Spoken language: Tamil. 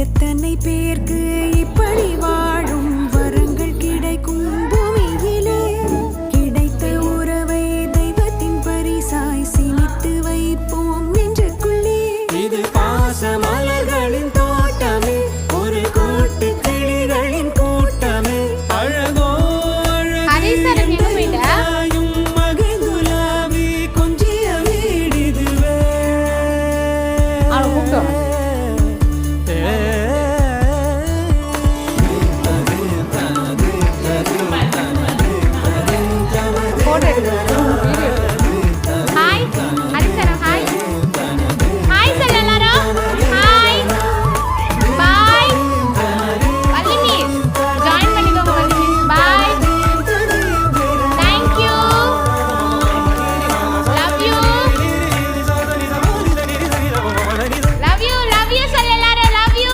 எத்தனை பேர்க்கு இப்படி வாழும் வரங்கள் கிடைக்கும் பூமியிலே? கிடைத்த உறவை தெய்வத்தின் பரிசாய் சிலித்து வைப்போம் நெஞ்சுக்குள்ளே. இது பாச மலர்களின் தோட்டமே. ஒரு கோட்டு கிளிகளின் கூட்டமே. அழகோ அழகும் மகங்குலாவே கொஞ்சிய வீடுதுவே